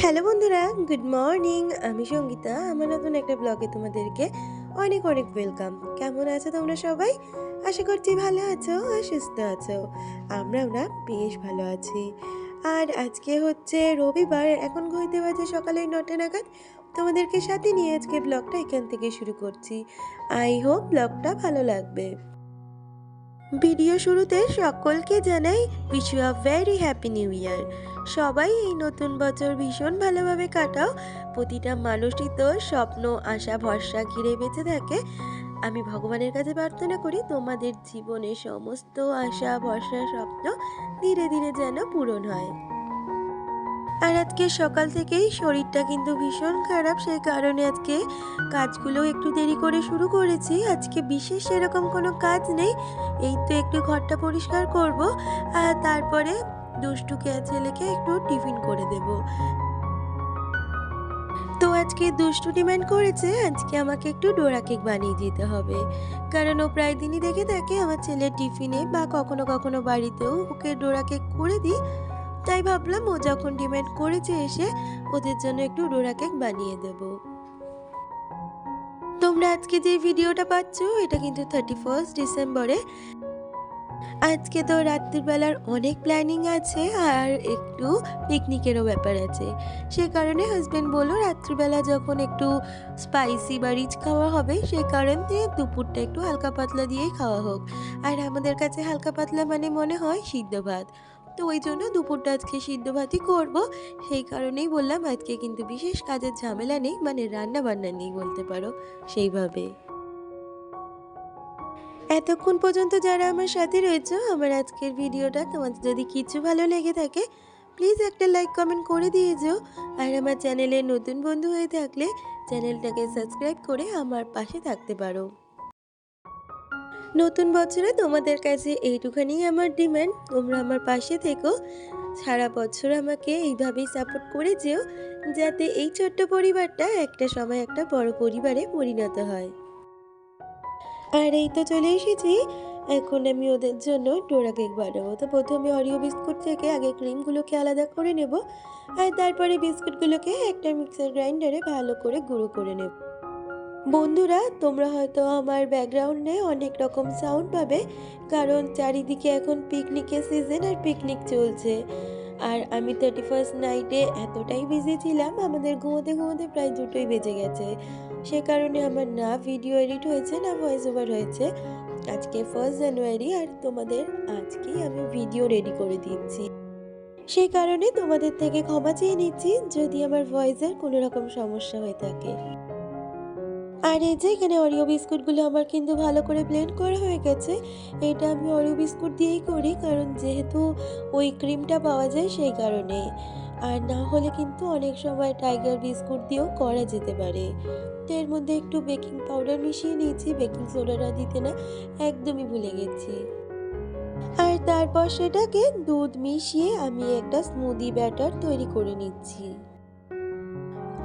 Hello বন্ধুরা, good morning. আমি সঙ্গীতা, আমার নতুন একটা ব্লগে তোমাদেরকে অনেক অনেক ওয়েলকাম। কেমন আছো তোমরা সবাই? আশা করছি ভালো আছো আর সুস্থ আছো। আমরাও না বেশ ভালো আছি। আর আজকে হচ্ছে রবিবার, এখন ঘুরতে বাজে সকালে নটা নাগাদ। তোমাদেরকে সাথে নিয়ে আজকে ব্লগটা এখান থেকে শুরু করছি। আই হোপ ব্লগটা ভালো লাগবে। ভিডিও শুরুতে সকলকে জানাই wish you a very happy new year সবাই এই নতুন বছর ভীষণ ভালোভাবে কাটাও। প্রতিটা মানুষই তো স্বপ্ন, আশা, ভরসা ঘিরে বেঁচে থাকে। আমি ভগবানের কাছে প্রার্থনা করি তোমাদের জীবনে সমস্ত আশা, ভরসা, স্বপ্ন ধীরে ধীরে যেন পূরণ হয়। আর আজকে সকাল থেকেই শরীরটা কিন্তু ভীষণ খারাপ, সেই কারণে আজকে কাজগুলো একটু দেরি করে শুরু করেছি। আজকে বিশেষ সেরকম কোনো কাজ নেই। এই তো একটু ঘরটা পরিষ্কার করব। আর তারপরে দুষ্টুকে আর ছেলেকে একটু টিফিন করে দেব। তো আজকে দুষ্টু ডিমান্ড করেছে, আজকে আমাকে একটু ডোরা কেক বানিয়ে দিতে হবে। কারণ ও প্রায় দিনই দেখে থাকে আমার ছেলের টিফিনে বা কখনো কখনো বাড়িতেও ওকে ডোরা কেক করে দিই। তাই ভাবলাম ও যখন ডিমান্ড করেছে এসে ওদের জন্য একটু ডোরা কেক বানিয়ে দেব। তোমরা আজকে যে ভিডিওটা পাচ্ছ, এটা কিন্তু থার্টি ফার্স্ট ডিসেম্বরে আজকে তো রাত্রিবেলার অনেক প্ল্যানিং আছে আর একটু পিকনিকেরও ব্যাপার আছে। সে কারণে হাজব্যান্ড বলল রাত্রিবেলা যখন একটু স্পাইসি বা রিচ খাওয়া হবে, সে কারণে দুপুরটা একটু হালকা পাতলা দিয়েই খাওয়া হোক। আর আমাদের কাছে হালকা পাতলা মানে মনে হয় সিদ্ধ ভাত। তো ওই জন্য দুপুরটা আজকে সিদ্ধ ভাতই করব। সেই কারণেই বললাম আজকে কিন্তু বিশেষ কাজের ঝামেলা নেই মানে রান্না বান্না নেই বলতে পারো। সেইভাবে। এতক্ষণ পর্যন্ত যারা আমার সাথে রয়েছে, আমার আজকের ভিডিওটা তোমাদের যদি কিছু ভালো লেগে থাকে প্লিজ একটা লাইক কমেন্ট করে দিয়ে যেও। আর আমার চ্যানেলে নতুন বন্ধু হয়ে থাকলে চ্যানেলটাকে সাবস্ক্রাইব করে আমার পাশে থাকতে পারো। নতুন বছরে তোমাদের কাছে এইটুখানি আমার ডিমান্ড তোমরা আমার পাশে থেকো। সারা বছর আমাকে এইভাবেই সাপোর্ট করে যেও, যাতে এই ছোট্ট পরিবারটা একটা সময় একটা বড় পরিবারে পরিণত হয়। আর এই তো চলে এসেছি। এখন আমি ওদের জন্য ডোরা কেক বানাবো। তো প্রথমে অরিও বিস্কুট থেকে আগে ক্রিমগুলোকে আলাদা করে নেব। আর তারপরে বিস্কুটগুলোকে একটা মিক্সার গ্রাইন্ডারে ভালো করে গুঁড়ো করে নেব। বন্ধুরা, তোমরা হয়তো আমার ব্যাকগ্রাউন্ডে অনেক রকম সাউন্ড পাবে। কারণ চারিদিকে এখন পিকনিকের সিজন আর পিকনিক চলছে। আর আমি থার্টি ফার্স্ট নাইটে এতটাই বিজি ছিলাম, আমাদের ঘুমোতে ঘুমোতে প্রায় দুটোই বেজে গেছে। সে কারণে আমার না ভিডিও এডিট হয়েছে, না ভয়েস ওভার হয়েছে। আজকে ফার্স্ট জানুয়ারি আর তোমাদের আজকেই আমি ভিডিও রেডি করে দিচ্ছি। সেই কারণে তোমাদের থেকে ক্ষমা চেয়ে নিচ্ছি, যদি আমার ভয়েসের কোনো রকম সমস্যা হয়ে থাকে। আর এই যে এখানে অরিও বিস্কুটগুলো আমার কিন্তু ভালো করে ব্লেন্ড করা হয়ে গেছে, এটা আমি অরিও বিস্কুট দিয়েই করি, কারণ যেহেতু ওই ক্রিমটা পাওয়া যায় সেই কারণে। আর না হলে কিন্তু অনেক সময় টাইগার বিস্কুট দিয়েও করা যেতে পারে। তো এর মধ্যে একটু বেকিং পাউডার মিশিয়ে নিয়েছি বেকিং সোডাটা দিতে না একদমই ভুলে গেছি। আর তারপর সেটাকে দুধ মিশিয়ে আমি একটা স্মুদি ব্যাটার তৈরি করে নিচ্ছি।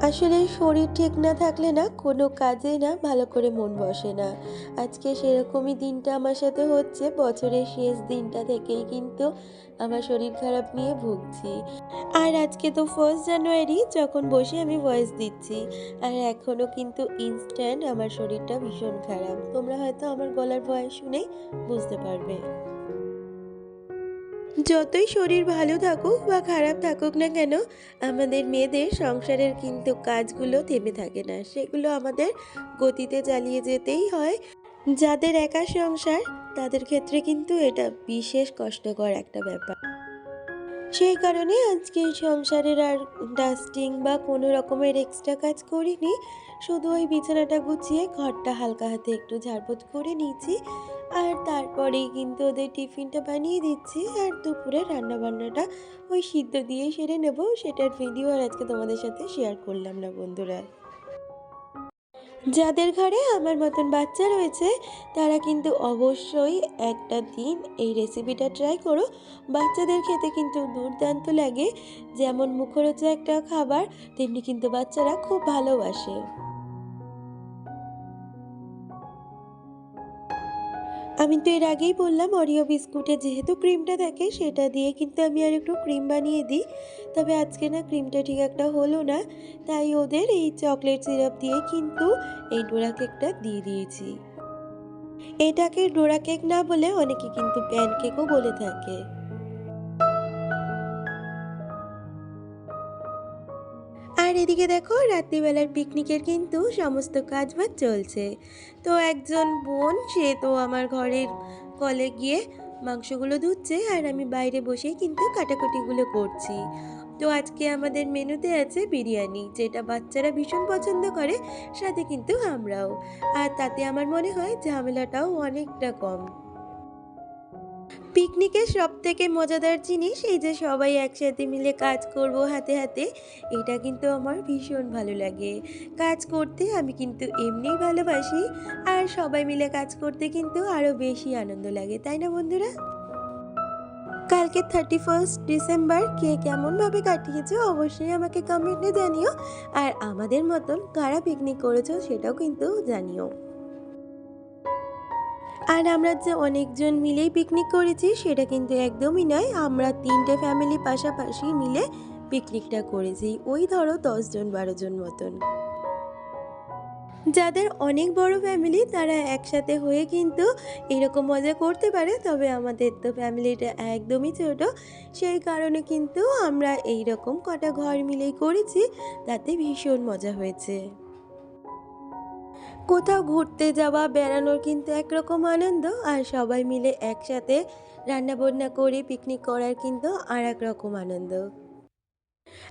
আসলে শরীর ঠিক না থাকলে না কোনো কাজে না ভালো করে মন বসে না। আজকে সেরকমই দিনটা আমার সাথে হচ্ছে। বছরের শেষ দিনটা থেকেই কিন্তু আমার শরীর খারাপ নিয়ে ভুগছি। আর আজকে তো ফার্স্ট জানুয়ারি যখন বসে আমি ভয়েস দিচ্ছি। আর এখনও কিন্তু ইনস্ট্যান্ট আমার শরীরটা ভীষণ খারাপ। তোমরা হয়তো আমার গলার ভয়েস শুনেই বুঝতে পারবে। যতই শরীর ভালো থাকুক বা খারাপ থাকুক না কেন, আমাদের মেয়েদের সংসারের কিন্তু কাজগুলো থেমে থাকে না। সেগুলো আমাদের গতিতে চালিয়ে যেতেই হয়। যাদের একা সংসার, তাদের ক্ষেত্রে কিন্তু এটা বিশেষ কষ্টকর একটা ব্যাপার। সেই কারণে আজকে সংসারের আর ডাস্টিং বা কোনো রকমের এক্সট্রা কাজ করিনি। শুধু ওই বিছানাটা গুছিয়ে ঘরটা হালকা হাতে একটু ঝাড়পোছ করে নিয়েছি। আর তারপরেই কিন্তু ওদের টিফিনটা বানিয়ে দিচ্ছি আর দুপুরে রান্না বান্নাটা ওই সিদ্ধ দিয়ে সেরে নেব, সেটার ভিডিও আর আজকে তোমাদের সাথে শেয়ার করলাম না বন্ধুরা। যাদের ঘরে আমার মতন বাচ্চা রয়েছে, তারা কিন্তু অবশ্যই একটা দিন এই রেসিপিটা ট্রাই করো। বাচ্চাদের খেতে কিন্তু দুর্দান্ত লাগে, যেমন মুখরোচা একটা খাবার, তেমনি কিন্তু বাচ্চারা খুব ভালোবাসে। আমি তো এর আগেই বললাম অরিও বিস্কুটে যেহেতু ক্রিমটা থাকে, সেটা দিয়ে কিন্তু আমি আর একটু ক্রিম বানিয়ে দিই। তবে আজকে না ক্রিমটা ঠিক একটা হলো না, তাই ওদের এই চকলেট সিরাপ দিয়ে কিন্তু এই ডোরা কেকটা দিয়ে দিয়েছি। এটাকে ডোরা কেক না বলে অনেকে কিন্তু প্যান কেকও বলে থাকে। আর এদিকে দেখো, রাত্রিবেলার পিকনিকের কিন্তু সমস্ত কাজ বাজ চলছে। তো একজন বোন, সে তো আমার ঘরের কলে গিয়ে মাংসগুলো ধুচ্ছে আর আমি বাইরে বসেই কিন্তু কাটাকুটিগুলো করছি। তো আজকে আমাদের মেনুতে আছে বিরিয়ানি, যেটা বাচ্চারা ভীষণ পছন্দ করে, সাথে কিন্তু আমরাও। আর তাতে আমার মনে হয় ঝামেলাটাও অনেকটা কম। পিকনিকের সব থেকে মজাদার জিনিস এই যে সবাই একসাথে মিলে কাজ করব হাতে হাতে, এটা কিন্তু আমার ভীষণ ভালো লাগে। কাজ করতে আমি কিন্তু এমনিই ভালোবাসি আর সবাই মিলে কাজ করতে কিন্তু আরও বেশি আনন্দ লাগে, তাই না বন্ধুরা? কালকে থার্টি ফার্স্ট ডিসেম্বর, কে কেমনভাবে কাটিয়েছো অবশ্যই আমাকে কমেন্টে জানিও আর আমাদের মতন কারা পিকনিক করেছ সেটাও কিন্তু জানিও। আর আমরা যে অনেকজন মিলেই পিকনিক করেছি, সেটা কিন্তু একদমই নয়। আমরা তিনটে ফ্যামিলি পাশাপাশি মিলে পিকনিকটা করেছি। ওই ধরো দশজন বারো জন মতন। যাদের অনেক বড় ফ্যামিলি তারা একসাথে হয়ে কিন্তু এরকম মজা করতে পারে, তবে আমাদের তো ফ্যামিলিটা একদমই ছোট। সেই কারণে কিন্তু আমরা এই রকম কটা ঘর মিলেই করেছি, তাতে ভীষণ মজা হয়েছে। কোথাও ঘুরতে যাওয়া, বেড়ানোর কিন্তু একরকম আনন্দ আর সবাই মিলে একসাথে রান্নাবান্না করে পিকনিক করার কিন্তু আর এক রকম আনন্দ।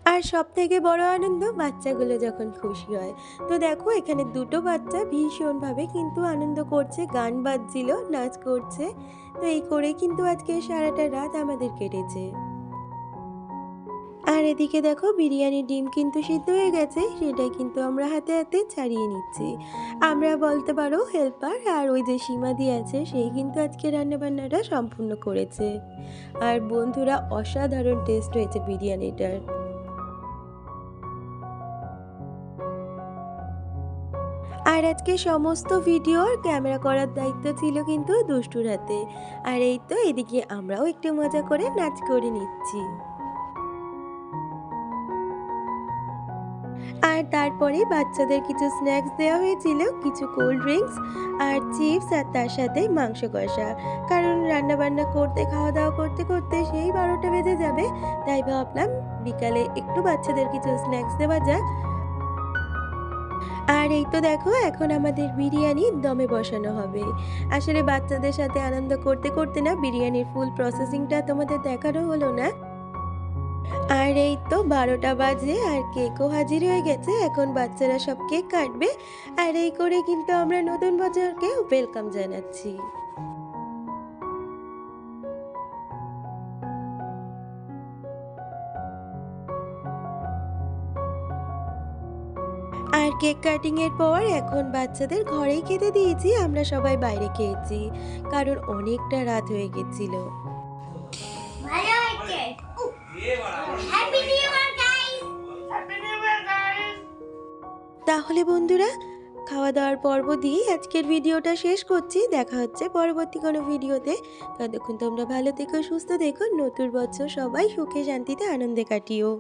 আর সব থেকে বড় আনন্দ বাচ্চাগুলো যখন খুশি হয়। তো দেখো, এখানে দুটো বাচ্চা ভীষণভাবে কিন্তু আনন্দ করছে, গান বাজছিল, নাচ করছে। তো এই করে কিন্তু আজকে সারাটা রাত আমাদের কেটেছে। আর এদিকে দেখো বিরিয়ানির ডিম কিন্তু সিদ্ধ হয়ে গেছে সেটাই কিন্তু আমরা হাতে হাতে ছাড়িয়ে নিচ্ছি। আমরা বলতে পারো হেল্পার আর ওই যে সীমা সীমাদি আছে সেই কিন্তু আজকে রান্নাবান্নাটা সম্পূর্ণ করেছে। আর বন্ধুরা, অসাধারণ টেস্ট হয়েছে বিরিয়ানিটার। আর আজকে সমস্ত ভিডিওর ক্যামেরা করার দায়িত্ব ছিল কিন্তু দুষ্টুর হাতে। আর এই তো, এদিকে আমরাও একটু মজা করে নাচ করে নিচ্ছি। আর তারপরে বাচ্চাদের কিছু স্ন্যাক্স দেওয়া হয়েছিল, কিছু কোল্ড ড্রিঙ্কস আর চিপস আর তার সাথে মাংস কষা। কারণ রান্না বান্না করতে খাওয়া দাওয়া করতে করতে সেই বারোটা বেজে যাবে, তাই ভাবলাম বিকালে একটু বাচ্চাদের কিছু স্ন্যাক্স দেওয়া যাক। আর এই তো দেখো, এখন আমাদের বিরিয়ানি দমে বসানো হবে। আসলে বাচ্চাদের সাথে আনন্দ করতে করতে না বিরিয়ানির ফুল প্রসেসিংটা তোমাদের দেখানো হলো না। আর এই তো বারোটা বাজে আর কেকও হাজির হয়ে গেছে। এখন বাচ্চারা সব কেক কাটবে। আর এই করে কিন্তু আমরা নতুন বছরকে ওয়েলকাম জানাচ্ছি। আর কেক কাটিং এর পর এখন বাচ্চাদের ঘরেই খেতে দিয়েছি। আমরা সবাই বাইরে খেয়েছি কারণ অনেকটা রাত হয়ে গেছিল। ভালো হয়েছে। তাহলে বন্ধুরা খাওয়া দাওয়ার পর্ব দিয়েই আজকের ভিডিওটা শেষ করছি। দেখা হচ্ছে পরবর্তী কোনো ভিডিওতে। ততক্ষণ তোমরা ভালো থেকো, সুস্থ দেখো নতুন বছর সবাই সুখে, শান্তিতে, আনন্দে কাটিও।